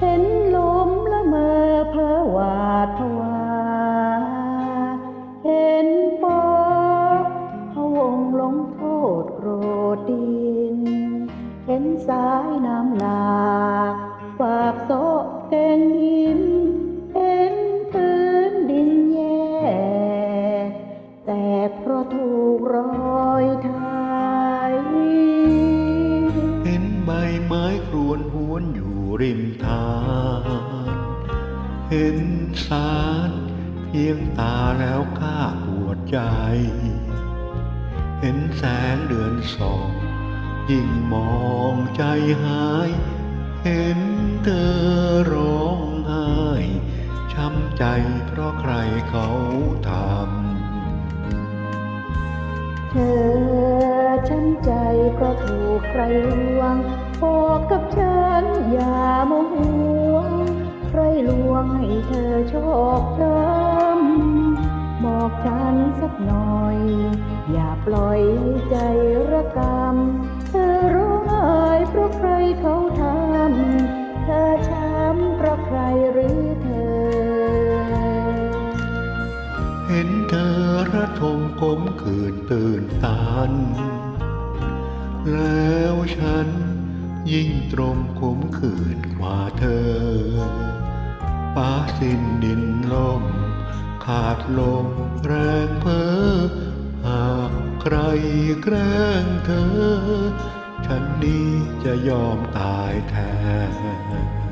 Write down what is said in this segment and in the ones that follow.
เห็นลมละเมอเพ้อวาดผวาเห็นปอพวงลงโทษโกรดิน เห็นสายน้ำหลากฝากโซเก่งหินเห็นพื้นดินแย่ แต่เพราะถูกรอยท ครวนหวนอยู่ริมทาง เห็นสารเพียงตาแล้วข้าปวดใจ เห็นแสงเดือนสองยิ่งมองใจหาย เห็นเธอร้องไห้ช้ำใจเพราะใครเขาทำ เธอช้ำใจเพราะถูกใครลวงบอกกับฉันอย่าโมโหวง ใครลวงให้เธอโชคช้ำบอกฉันสักหน่อย อย่าปล่อยให้ใจระกำเธอร้องไห้เพราะใครเขาทำเธอช้ำเพราะใครหรือเธอ เห็นเธอระทมกลมคืนตื่นตานแล้วฉัน ยิ่งตรมขมขื่นกว่าเธอป้าสิ้นดินลม ขาดลมแรงเพ้อหากใครแกล้งเธอ ฉันนี้จะยอมตายแทน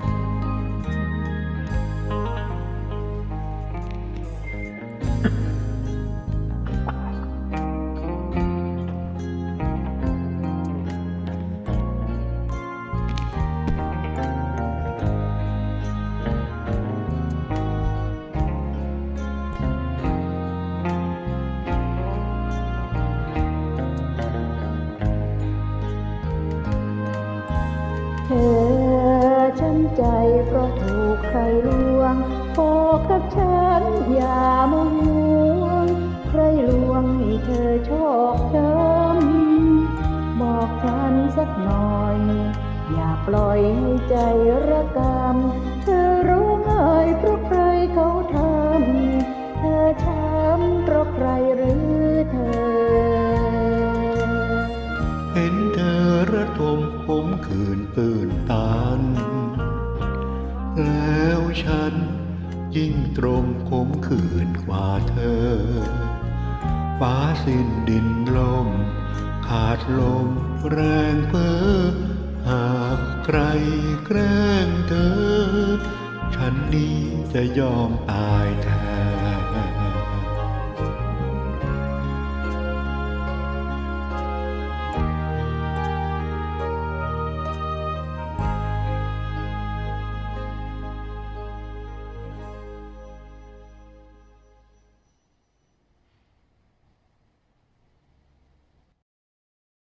ใจเพราะถูกใครลวงบอกกับฉันอย่ามาห่วงใครลวงให้เธอโชคช้ำบอกฉันสักหน่อย อย่าปล่อยให้ใจระกำเธอรู้ไห้เพราะใครเขาทำเธอช้ำเพราะใครหรือเธอ เห็นเธอระทมผมคืนตื่นตา ยิ่งตรมขมขื่นกว่าเธอ ฟ้าสิ้นดินลม ขาดลมแรงเพ้อหากใครแกล้งเธอ ฉันนี้จะยอมตายแทน